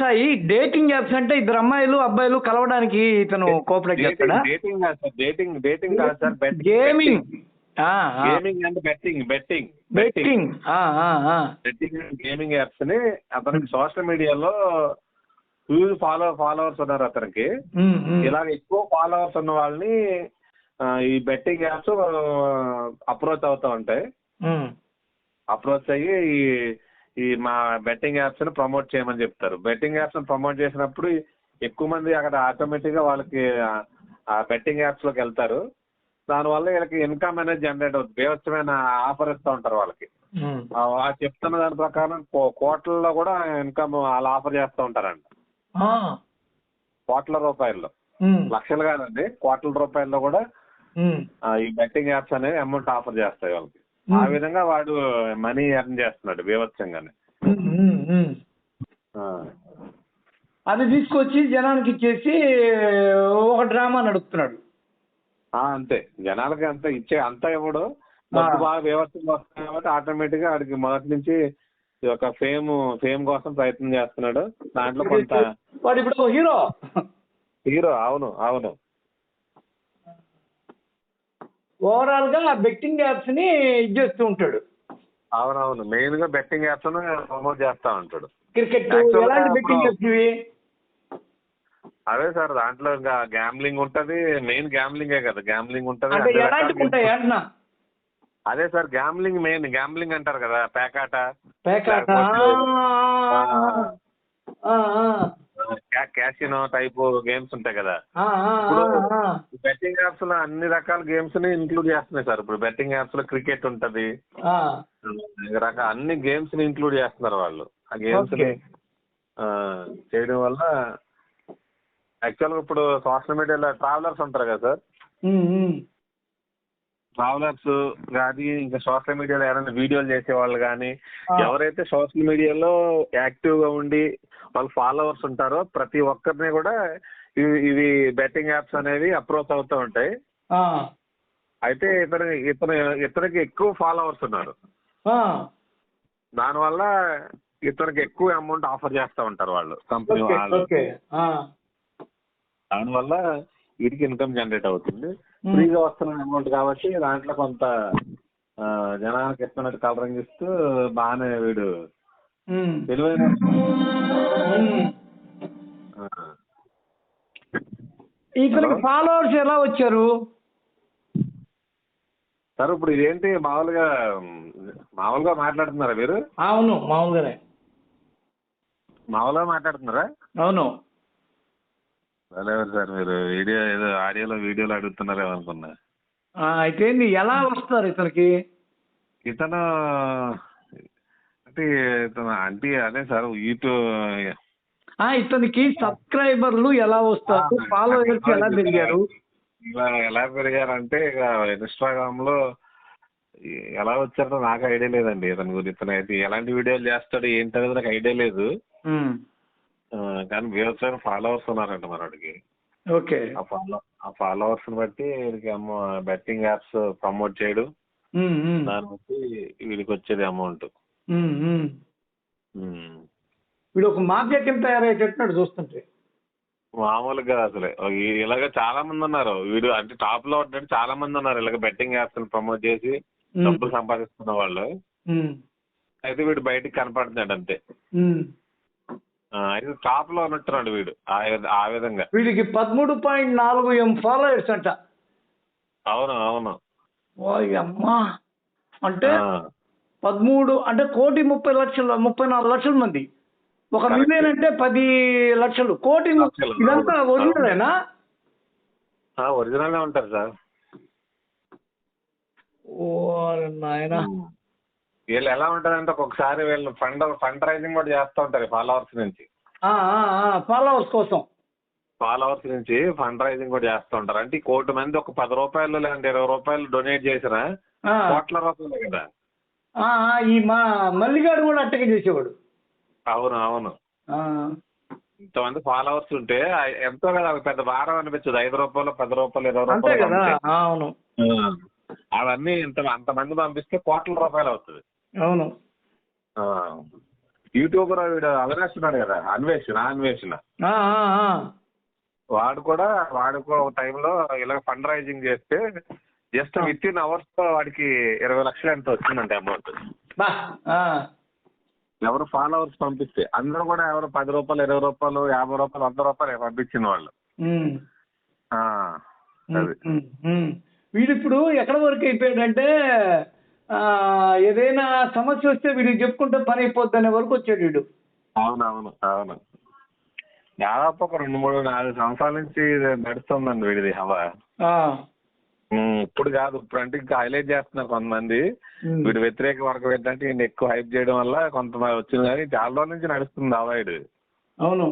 Sai dating apps అంటే ఇద్దరు అమ్మాయిలు అబ్బాయిలు కలవడానికి ఇతను కోఆపరేట్ చేస్తాడా? డేటింగ్ కాదు సార్. డేటింగ్ డేటింగ్ కాదు sir. Gaming. Gaming and betting betting betting. Betting. Gaming యాప్స్ని అతనికి సోషల్ మీడియాలో హ్యూజ్ ఫాలో ఫాలోవర్స్ ఉన్నారు అతనికి. ఇలా ఎక్కువ ఫాలోవర్స్ ఉన్న వాళ్ళని ఈ బెట్టింగ్ యాప్స్ అప్రోచ్ అవుతా ఉంటాయి. అప్రోచ్ అయ్యి ఈ మా బెట్టింగ్ యాప్స్ని ప్రమోట్ చేయమని చెప్తారు. బెట్టింగ్ యాప్స్ని ప్రమోట్ చేసినప్పుడు ఎక్కువ మంది అక్కడ ఆటోమేటిక్గా వాళ్ళకి ఆ- బెట్టింగ్ యాప్స్లోకి వెళ్తారు. దానివల్ల వీళ్ళకి ఇన్కమ్ అనేది జనరేట్ అవుతుంది. బేవచ్చమైన ఆఫర్ ఇస్తూ ఉంటారు వాళ్ళకి. చెప్తున్న దాని ప్రకారం కోట్లలో కూడా ఇన్కమ్ వాళ్ళు ఆఫర్ చేస్తూ ఉంటారంట. కోట్ల రూపాయల్లో. లక్షలు కాదండి కోట్ల రూపాయల్లో కూడా ఈ బెట్టింగ్ యాప్స్ అనేవి అమౌంట్ ఆఫర్ చేస్తాయి వాళ్ళకి. ఆ విధంగా వాడు మనీ ఎర్న్ చేస్తున్నాడు బీభత్సంగానే. ఆ. అది తీసుకొచ్చి జనానికి ఇచ్చేసి ఒక డ్రామా నడుపుతున్నాడు. ఆ, అంతే. జనాలకి అంత ఇచ్చే అంత ఇవ్వడు డబ్బు. బాగా బీభత్సంగా వస్తుంది కాబట్టి ఆటోమేటిక్గా వాడికి మొదటి నుంచి యొక్క ఫేమ్ ఫేమ్ కోసం ప్రయత్నం చేస్తున్నాడు. దాంట్లో కొంత వాడు ఇప్పుడు ఒక హీరో. హీరో అవును అవును. ఓవరాల్గా బెట్టింగ్ యాప్స్ని ఇది చేస్తూ ఉంటాడు. అవునవును. మెయిన్గా బెట్టింగ్ యాప్స్ ప్రమోట్ చేస్తా ఉంటాడు. క్రికెట్ ఎలాంటి బెట్టింగ్ యాప్స్ ఇవి? అదే సార్ దాంట్లో ఇంకా గ్యాంబ్లింగ్ ఉంటది. మెయిన్ గ్యాంబ్లింగే కదా. గ్యాంబ్లింగ్ ఉంటది అదే సార్ గ్యాంబ్లింగ్ మెయిన్. గ్యాంబ్లింగ్ అంటారు కదా పేకాట పేకాట. క్యాసినో టైప్ గేమ్స్ ఉంటాయి కదా. ఇప్పుడు. బెట్టింగ్ యాప్స్లో అన్ని రకాల గేమ్స్ని ఇంక్లూడ్ చేస్తున్నాయి సార్. ఇప్పుడు బెట్టింగ్ యాప్స్లో క్రికెట్ ఉంటది. రకాల అన్ని గేమ్స్ని ఇంక్లూడ్ చేస్తున్నారు వాళ్ళు. ఆ గేమ్స్ని చేయడం వల్ల యాక్చువల్గా ఇప్పుడు సోషల్ మీడియాలో ట్రావెలర్స్ ఉంటారు కదా సార్. ట్రావెలర్స్ కానీ ఇంకా సోషల్ మీడియాలో ఎవరైనా వీడియోలు చేసే వాళ్ళు కానీ. ఎవరైతే సోషల్ మీడియాలో యాక్టివ్గా ఉండి వాళ్ళ ఫాలోవర్స్ ఉంటారో ప్రతి ఒక్కరిని కూడా ఇవి బెట్టింగ్ యాప్స్ అనేవి అప్రోచ్ అవుతూ ఉంటాయి అయితే ఇతను ఇతను ఇతనికి ఎక్కువ ఫాలోవర్స్ ఉన్నారు ఆ. దానివల్ల ఇతనికి ఎక్కువ అమౌంట్ ఆఫర్ చేస్తూ ఉంటారు వాళ్ళు కంపెనీ వాళ్ళు. దానివల్ల వీటికి ఇన్కమ్ జనరేట్ అవుతుంది. ఫ్రీగా వస్తున్న అమౌంట్ కాబట్టి దాంట్లో కొంత జనానికి ఇస్తున్నట్టు కలరింగ్ ఇస్తూ బాగానే వీడు ఉమ్. తెలివైన. ఆ, ఇతనికి? ఫాలోవర్స్ ఎలా వచ్చారు సార్ ఇప్పుడు ఇదేంటి మామూలుగా మామూలుగా మాట్లాడుతున్నారా మీరు అవును మామూలుగానే మామూలుగా మాట్లాడుతున్నారా అవును లేదు సార్ మీరు వీడియో ఏదో ఆడియోలో వీడియోలో అడుగుతున్నారేమో అనుకున్నా. అయితే ఏంది ఎలా వస్తారు ఇతనికి? ఇతను అంటే ఇతను అంటే అదే సార్ యూట్యూబ్ ఆ ఇతనికి సబ్స్క్రైబర్లు ఎలా వస్తారు? ఫాలోవర్స్ ఎలా పెరిగారు? ఇలా ఎలా పెరిగారంటే ఇక ఇన్స్టాగ్రామ్లో ఎలా వచ్చారో నాకు ఐడియా లేదండి. ఇతని గురించి ఇతను అయితే ఎలాంటి వీడియోలు చేస్తాడు ఏంటనేది నాకు ఐడియా లేదు. కానీ వ్యవసాయం ఫాలోవర్స్ ఉన్నారంట మనోడికి ఓకే. ఆ ఫాలో ఆ ఫాలోవర్స్ బట్టి వీడికి అమ్మ బెట్టింగ్ యాప్స్ ప్రమోట్ చేయడం. దాన్ని బట్టి వీడికి వచ్చేది అమౌంట్. వీడు ఒక మాఫియా కింద తయారయ్యేటట్టున్నాడు చూస్తుంటే. మామూలుగా అసలు. ఇలాగ చాలా మంది ఉన్నారు. వీడు అంటే టాప్లో ఉంటాడు చాలా మంది ఉన్నారు ఇలాగ బెట్టింగ్ యాప్స్ ప్రమోట్ చేసి. డబ్బులు సంపాదిస్తున్న వాళ్ళు. అయితే వీడు బయటికి కనపడుతున్నాడు అంతే. ఉమ్. ఆ, అయితే టాప్లో ఉన్నట్టున్నాడు వీడు ఆ విధ- ఆ విధంగా. వీడికి పదమూడు పాయింట్ నాలుగు ఎం ఫాలోవర్స్ అంట. అవును అవును. ఓ అమ్మా. అంటే ఆ, పదమూడు అంటే కోటి ముప్పై లక్షల ముప్పై నాలుగు లక్షల మంది. ఒక Correct. మిలియన్ అంటే పది లక్షలు. కోటి ము- లక్షలు, ఇదంతా అవును. ఒరిజినలేనా? ఆ, ఒరిజినల్ ఉంటారు సార్. ఓ నాయన. వీళ్ళు ఎలా ఉంటదంటే ఒక్కొక్కసారి వీళ్ళు ఫండ్ ఫండ్ రైజింగ్ కూడా చేస్తూ ఉంటారు ఫాలోవర్స్ నుంచి. ఫాలోవర్స్ కోసం. ఫాలోవర్స్ నుంచి ఫండ్ రైజింగ్ కూడా చేస్తూ ఉంటారు. అంటే కోటి మంది ఒక పది రూపాయలు లేదంటే ఇరవై రూపాయలు డొనేట్ చేసినా కోట్ల రూపాయలు కదా. ఈ మా మల్లిగాడు కూడా అట్టగే చేసేవాడు. అవును అవును. ఇంతమంది ఫాలోవర్స్ ఉంటే ఎంతో కదా పెద్ద భారం అనిపించదు ఐదు రూపాయలు పది రూపాయలు ఇరవై రూపాయలు అవును. అవన్నీ ఇంత అంతమంది పంపిస్తే కోట్ల రూపాయలు అవుతుంది. అవును ఆ. యూట్యూబర్ వీడు అవినాష్ ఉన్నాడు కదా అన్వేషణ అన్వేషణ. వాడు కూడా వాడు కూడా ఒక టైంలో ఇలా ఫండ్ రైజింగ్ చేస్తే జస్ట్ విత్ ఇన్ అవర్స్లో వాడికి ఇరవై లక్షలు ఎంత వచ్చిందంటే అమౌంట్. ఎవరు ఫాలోవర్స్ పంపిస్తే అందరూ కూడా ఎవరు పది రూపాయలు ఇరవై రూపాయలు యాభై రూపాయలు వంద రూపాయలు పంపించిన వాళ్ళు ఉమ్. ఆ, అది ఉమ్, ఉమ్. వీడు ఇప్పుడు ఎక్కడ వరకు అయిపోయాడంటే ఏదైనా సమస్య వస్తే వీడికి చెప్పుకుంటే పని అయిపోద్ది అనే వరకు వచ్చాడు వీడు. అవునవును అవును. దాదాపు ఒక రెండు మూడు నాలుగు సంవత్సరాల నుంచి ఇది నడుస్తుందండి వీడిది హవా. ఆ. ఇప్పుడు కాదు ఇప్పుడు అంటే ఇంకా హైలైట్ చేస్తున్నారు కొంతమంది. ఉమ్. వీడు వ్యతిరేక వర్గం ఏంటంటే ఈయన ఎక్కువ హైప్ చేయడం వల్ల కొంతమంది వచ్చింది కానీ చాలా రోజుల నుంచి నడుస్తుంది అవాయిడ్ అవును.